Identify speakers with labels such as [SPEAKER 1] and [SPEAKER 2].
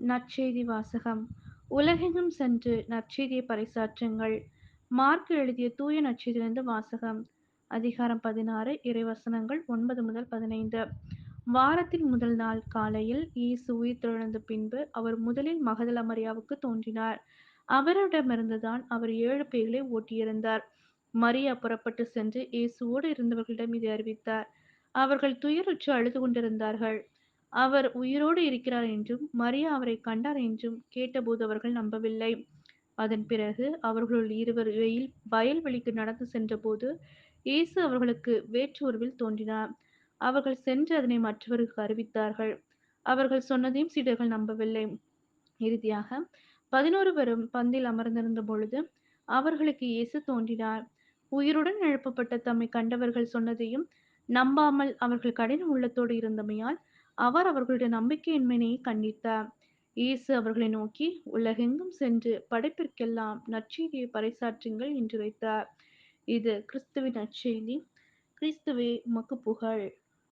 [SPEAKER 1] நற்செய்தி வாசகம். உலகெங்கும் சென்று நற்செய்தியை பறைசாற்றுங்கள். மார்க் எழுதிய தூய நற்செய்தியிலிருந்து வாசகம். அதிகாரம் பதினாறு இறைவசனங்கள் ஒன்பது முதல் பதினைந்து. வாரத்தின் முதல் நாள் காலையில் இயேசு உயிர்த்தெழுந்த பின்பு அவர் முதலில் மகதல மரியாவுக்கு தோன்றினார். அவரிடமிருந்துதான் அவர் ஏழு பேர்களை ஓட்டியிருந்தார். மரியா புறப்பட்டு சென்று இயேசுவோடு இருந்தவர்களிடம் இதை அறிவித்தார். அவர்கள் துயருற்று அழுது கொண்டிருந்தார்கள். அவர் உயிரோடு இருக்கிறார் என்றும் மரியா அவரை கண்டார் என்றும் கேட்டபோது அவர்கள் நம்பவில்லை. அதன் பிறகு அவர்களுள் இருவர் வெயில் வயல்வெளிக்கு நடந்து சென்றபோது இயேசு அவர்களுக்கு வேற்றுருவில் தோன்றினார். அவர்கள் சென்று அதனை மற்றவருக்கு அறிவித்தார்கள். அவர்கள் சொன்னதையும் சீடர்கள் நம்பவில்லை. இறுதியாக பதினோரு வரும் பந்தில் அமர்ந்திருந்த பொழுது அவர்களுக்கு இயேசு தோன்றினார். உயிருடன் எழுப்பப்பட்ட தம்மை கண்டவர்கள் சொன்னதையும் நம்பாமல் அவர்கள் கடின உள்ளத்தோடு இருந்தமையால் அவர் அவர்களுடைய நம்பிக்கையின்மையை கண்டித்தார். இயேசு அவர்களை நோக்கி உலகெங்கும் சென்று படைப்பிற்கெல்லாம் நற்செய்தியை பறைசாற்றுங்கள் என்று வைத்தார். இது கிறிஸ்துவின் நற்செய்தி. கிறிஸ்துவே உமக்கு புகழ்.